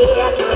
Yeah.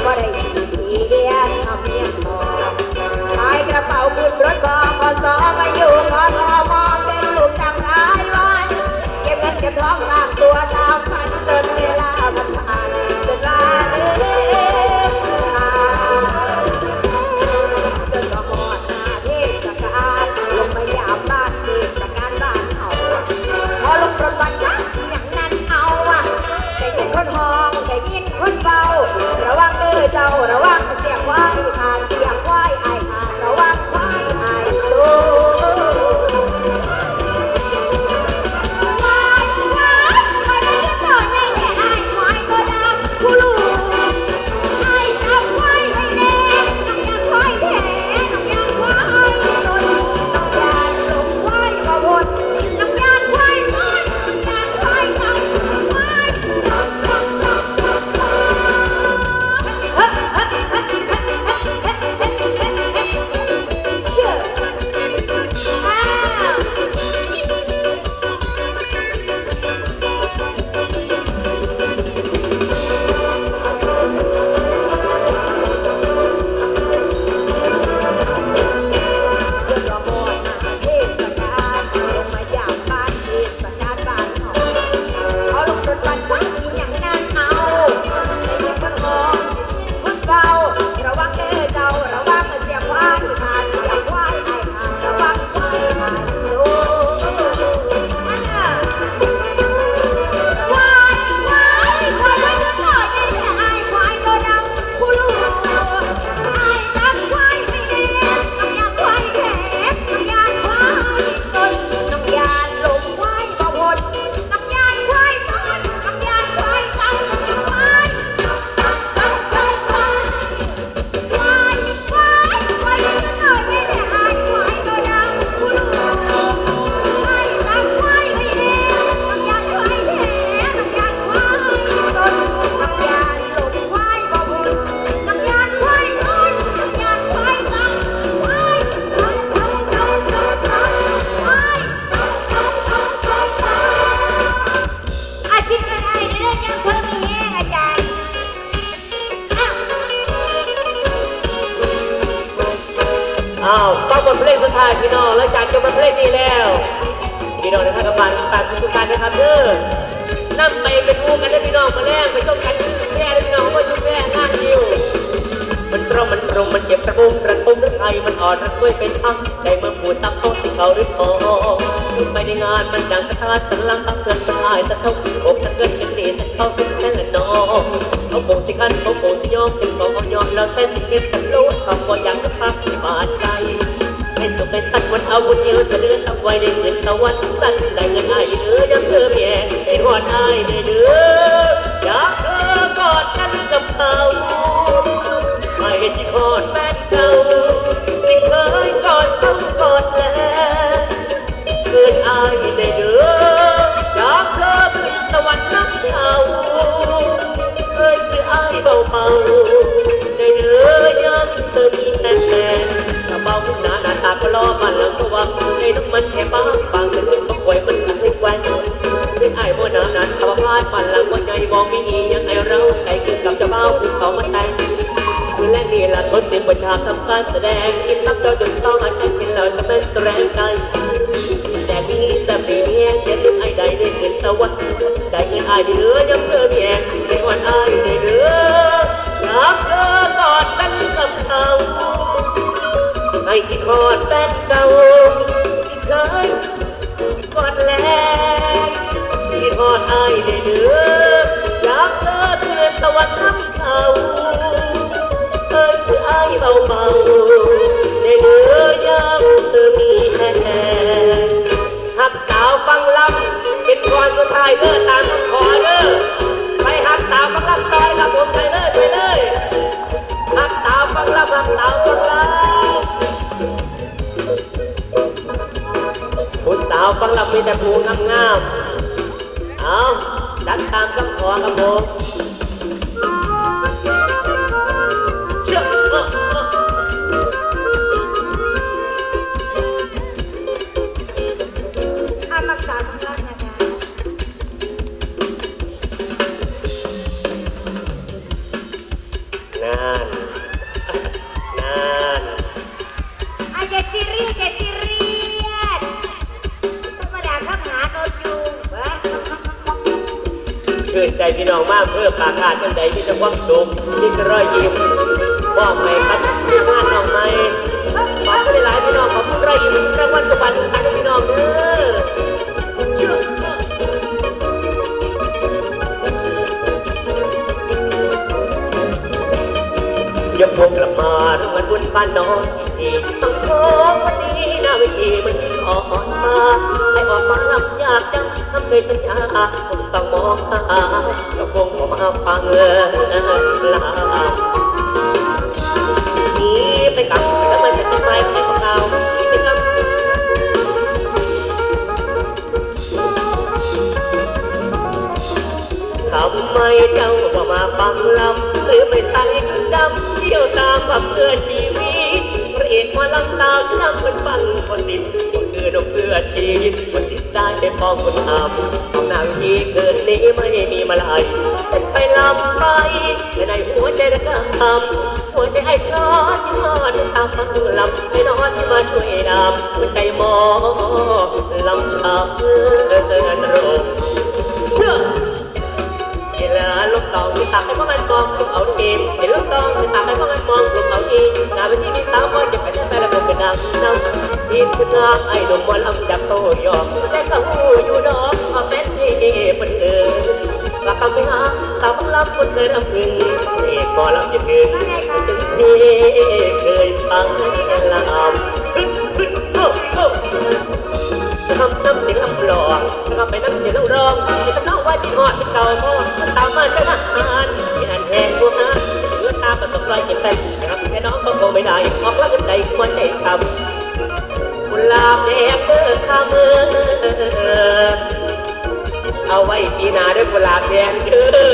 เพลงสุดท้ายพี่น้องแล้วจากจบบทเพลงนี้แล้วพี่น้องในท่าคกำบังตามสุกการนะครับเด้อนั่งไปเป็นวงกันแล้วพี่น้องมาแล้วไปชมกันที่ชุมแย่แล้พี่น้องว่าชุมแย่ข้างยิวมันตรงมันตรงมันเก็บระบุมระปุมหรือไทยมันอ่อนระกล้วยเป็นอังใจเมื่อผู้ซับเขาสิเขาหรือโองไปในงานมันดังสะท้านสันลังตักเตือนมันลายสะเท่าอกสะเกินกันดีสะเท่าเป็แค่ละน้องเขาโป่งสิขันเขาโป่งสิยอมถึงนเขาเอายอมแล้วแต่สิเก็บกันรู้ความพยังรับภาพที่บาดใจ ให้สุขให้สัตว์วันเอาบุญเดียวเสนอสับไว้ในเงินสวรรค์สั้นได้เงินอายเด้อยังเธอแม่ให้หอดอายเด้เด้ออยากเธอกอดกันกับเขา เขาเสียงประชาทำการแสดงกินตับเราจนต้องอันนั้นกินเราจะเป็นแสดงใจแต่มีสติเมียอย่าลืมไอ้ใดได้เงินสวรรค์ได้เงินไอ้เดือยังเธอ ตามคำขอครับผม ชื่นใจพี่น้องมากเพื่อปากขาดกันใดมีแต่ความสุขมีแต่รอยยิ้มมอบให้ครับที่งานน้องใหม่ขอบคุณหลายพี่น้องขอบคุณรอยยิ้มรางวัลสมบัติทุกท่านพี่น้องเด้อเชื่อยกวงกลับมารางวัลบุญป้านน้องอีกทีต้องขอวันนี้หน้าเวทีมันออกมาให้ออกมาลำยากจัง เคยสัญญาผมสั่งมองหายกวงผมมาฟังลานีไปกับไปแล้วมาเสร็จเป็นไม้แข็งของเรานีไปกับทำไมเจ้าบ่มาฟังลำหรือไปใส่ชุดดำเที่ยวตามว่าเพื่อชีวิตพระเอกมาลำสาวชุดดำเป็นฟังคนดินก็คือนกเพื่อชีวิตคนติด ได้เป็นพองคนทำของนางที่เกินนี้ไม่มีมาลายเป็นไปลำไปแต่ในหัวใจระกำหัวใจไอ้ชอนยอนสาวฟังลำให้น้อสิมาช่วยดำหัวใจหมอลำชาเพื่อนโรงเชื่อเวลาลูกตองที่ตักให้พวกมันมองลูกเอาเองเห็นลูกตองที่ตักให้พวกมันมองลูกเอาเองงานเป็นที่มีสาวมอยเก็บไปได้ไปแล้วก็เป็นนางนำดินคือนางไอ้หนุ่มมอลำจับโตยอม หอดเก่าพ่อตามมาเส้นทางที่อันแหงหัวหาเมื่อตาประสบรอยเก็บไปครับแค่น้องก็คงไม่ได้ออกว่ากันใดควรได้ทำกุหลาบแดงเบอร์ข้ามือเอาไว้ปีหน้าด้วยกุหลาบแดงเด้อ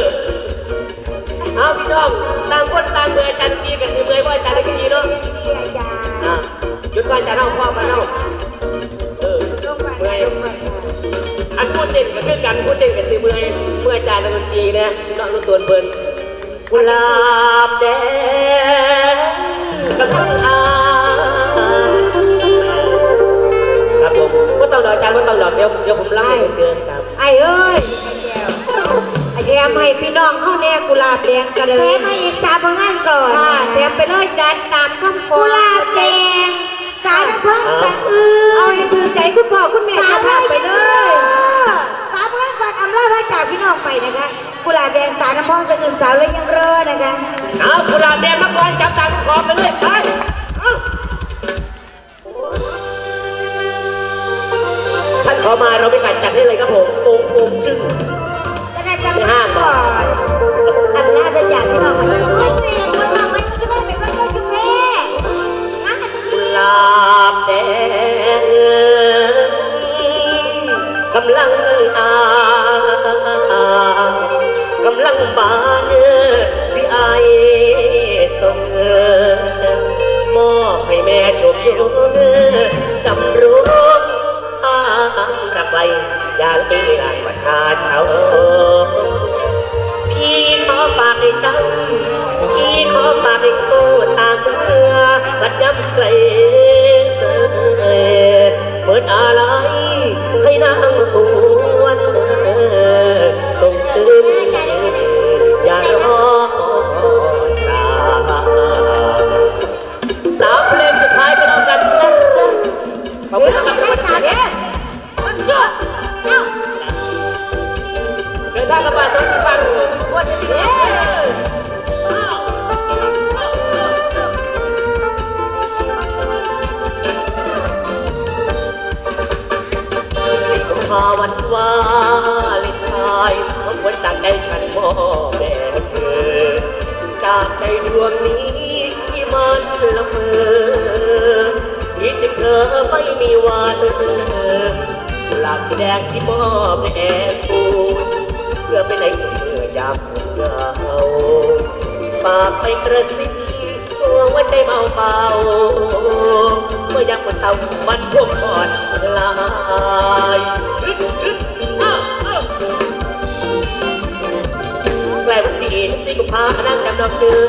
จานดนตรีนะน้องรู้ตัวเพิ่นกุหลาบแดงกำลังอายครับผมก็ต้องต้องดอกจานว่าต้องดอกเดี๋ยวเดี๋ยวผมไล่เสือครับไอ้เอ้ยไอ้แถมให้พี่น้องเข้าแน่กุหลาบแดงกระเดิแพ้นมาอีกสามพันห้าก่อนค่ะแถมไปเลยจานตามคำกกุหลาบแดงสายน้ำผึ้งสะอื้เอานให้ถือใจคุณพ่อคุณแม่สาจะมพาร้อยไปไปเลเลย ยสามร้อยก่อนอำ ลาพระจากพี่น้องไปนะคะ กุหลาบแดงสายน้ำผึ้งสะอื้นสาวเลยยังรอนะคะเอากุหลาบแดงมาก่อนจับตาลูกคอไปเลยไปเอาท่านขอมาเราไม่ขัดจัดให้เลยครับผมโป่งโป่งชึ่งจะได้จำได้ก่อนอำลาพระจากพี่น้องไปางวัฒนาชาวพี่ขอฝากให้จำพี่ขอฝากให้โทษตามเมื่อบัดดำไกลเปิดอะไรให้นางหวนส่งตื่น บสี่กุมภาวันวาเลนไทน์มันวันจากใจฉันมอบแด่เธอ จากใจดวงนี้ที่มันละเมอคิดถึงเธอไม่มีวันกุหลาบสีแดงที่มอบแด่ปูนเพื่อไปในเมื่อยามเหงาฝากไปกระซิบหัวว่าใจเมาเบาเมื่อยามวันเศร้ามันพวกก่อนลาย อ้าวอ้าวใกล้วันที่สี่กุมภาพันธ์นั่งจำดอกเดือน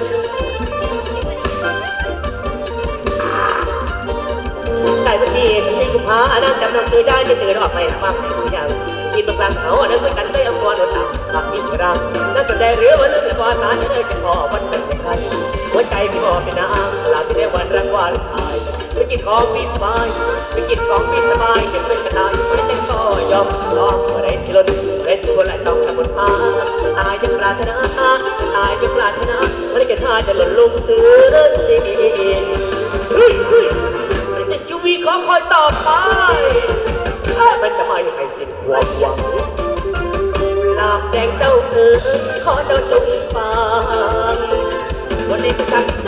ใกล้วันที่สี่กุมภาพันธ์นั่งจำดอกเดือนได้จะเจอดอกไม้มากแสงสียงกินตรงกลางเขาอันนั้นด้วยกันได้อาตัวโดนตับหักอีกรังนั่นจนได้เรือวันนึกและวันนั้นเอ้ยจะพอวันเป็นใครหัวใจพี่บอกเป็นนางลาที่ได้วันรางวัลทายไปกินของพี่สบายไปกินของพี่สบายจะเป็นกระต่า ยไม่แต่ก็ยอมลองอะไรสิลนอะไรสิคนละต้องสมุนพาตายยังปราถนาตายยังปราถนาไม่ได้แค่ท่าจะหล่นลงพื้นดินเฮ้ยเฮ้ยไอ้สิจูวีขอคอยต่อไปเอ้ยมันจะไม่ให้สิ้นความหวังลาบแดงเจ้าเอ๋ยขอเจ้าจงฟังวันนี้ก็ตั้งใจ